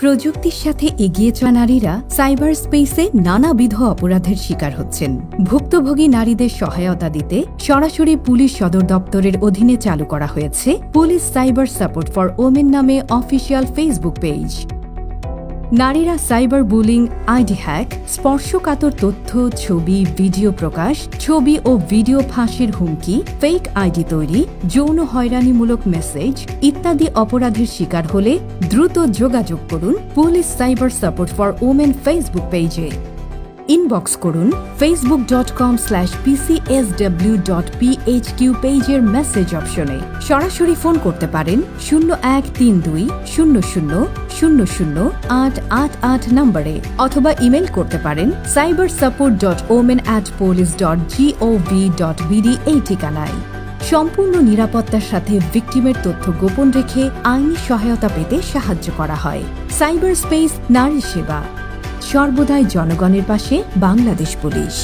প্রযুক্তির সাথে এগিয়ে চলা নারীরা সাইবার স্পেসে নানাবিধ অপরাধের শিকার হচ্ছেন। ভুক্তভোগী নারীদের সহায়তা দিতে সরাসরি পুলিশ সদর দপ্তরের অধীনে চালু করা হয়েছে police cyber support for women নামে অফিসিয়াল ফেসবুক পেজ। নারীরা সাইবার বুলিং, আইডি হ্যাক, স্পর্শকাতর তথ্য, ছবি, ভিডিও প্রকাশ, ছবি ও ভিডিও ফাঁসির হুমকি ফেক আইডি তৈরি, যৌন হয়রানিমূলক মেসেজ ইত্যাদি অপরাধের শিকার হলে দ্রুত যোগাযোগ করুন police cyber support for women Facebook পেজে। ইনবক্স করুন Facebook dot com slash PCSW dot PHQ পেজের মেসেজ অপশনে সরাসরি ফোন করতে পারেন শূন্য এক তিন দুই শূন্য শূন্য শূন্য শূন্য আট আট আট নম্বরে অথবা ইমেল করতে পারেন cyber support dot women at police dot GOV dot BD এই ঠিকানায়। সম্পূর্ণ নিরাপত্তার সাথে ভিকটিমের তথ্য গোপন রেখে আইনি সহায়তা পেতে সাহায্য করা হয়। সাইবার স্পেস নারী সেবা। সর্বদাই জনগণের পাশে বাংলাদেশ পুলিশ।